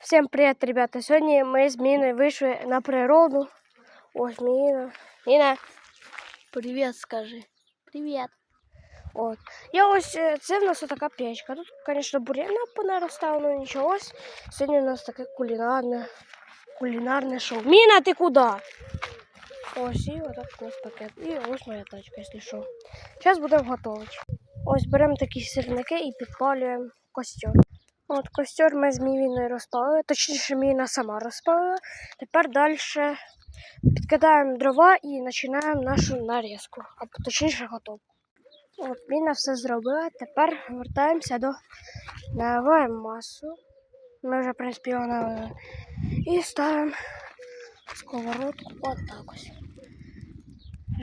Всем привет, ребята! Сьогодні ми з Міною вийшли на природу. Ось Міна. Міна, привіт, скажи. Привіт. От. Я ось це в нас така печка. Тут, звісно, бур'яна понаростало, ну нічого. Ось сьогодні у нас таке кулінарне, кулінарне шоу. Міна, ти куди? Ось і отак у нас пакет. І ось моя тачка, якщо що. Зараз будемо готувати. Ось беремо такі сірники і підпалюємо костер. От костер ми з Мівіною розпалили, точніше Мівіна сама розпалила. Тепер далі підкидаємо дрова і починаємо нашу нарізку, а точніше готовку. От Міна все зробила. Тепер вертаємося до наливаємо масу. Ми вже в принципі його налили. І ставимо сковородку отак ось.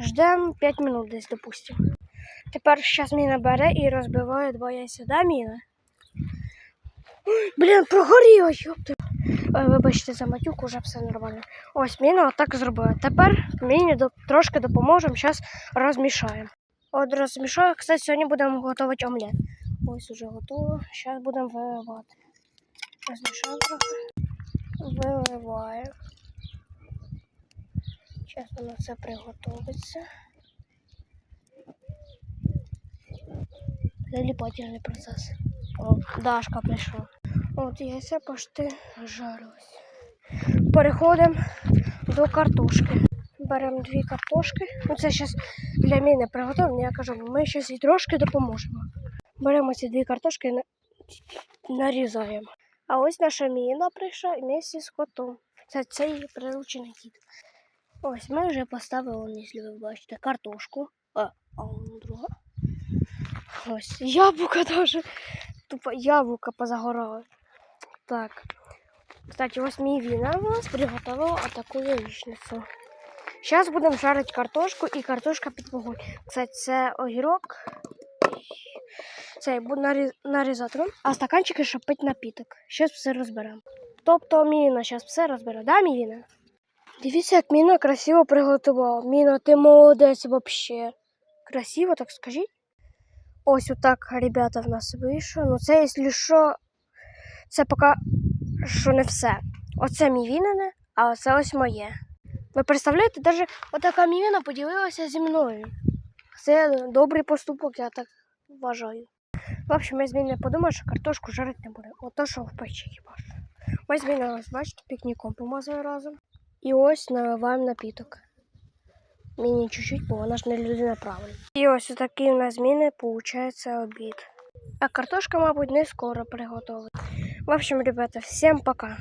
Ждемо 5 минут десь, допустимо. Тепер зараз Міна бере і розбиває два яйця. Да, Міна? Блін, прогоріло, ёпта. Вибачте за матюк, уже все нормально. Ось Міна отак зробила. Тепер Міні трошки допоможемо, зараз розмішаємо. От розмішаю, кстати, сьогодні будемо готувати омлет. Ось уже готово. Зараз будемо виливати. Розмішаємо трохи. Виливаємо. Зараз воно все приготується. Заліпательний процес. О, Дашка прийшла. От яйця пошти жарилось. Переходимо до картошки. Беремо дві картошки. Ну це зараз для мене приготовлено. Я кажу, ми зараз їй трошки допоможемо. Беремо ці дві картошки і нарізаємо. А ось наша міна прийшла вместе з котом. Це цей приручений кіт. Ось ми вже поставили, якщо ви бачите, картошку. А, а друга. Ось яблука теж. Тупо яблука позагорали. Так. Кстати, ось мій віна у нас приготувала таку яєчницю. Зараз будемо жарити картошку і картошка під вогонь. Кстати, це огірок. Це буду наріз... нарізати. А стаканчики, щоб пити напіток. Зараз все розберемо. Тобто Міна зараз все розбере, да, Міна? Дивіться, як Міна красиво приготувала. Міна, ти молодець взагалі. Красиво, так скажіть. Ось отак, ребята, в нас вийшло. Ну це, якщо що, це поки що не все. Оце мій вінене, а оце ось моє. Ви представляєте, навіть отака мівіна поділилася зі мною. Це добрий поступок, я так вважаю. В общем, ми з Міною подумали, що картошку жарити не буде. Ото що в печі хіба що. Ми з Міною, бачите, пікніком помазали разом. І ось наливаємо напіток. Міні чуть-чуть, бо вона ж не людина правильна. І ось такий у нас зміни виходить обід. А картошка, мабуть, не скоро приготовить. В общем, ребята, всем пока.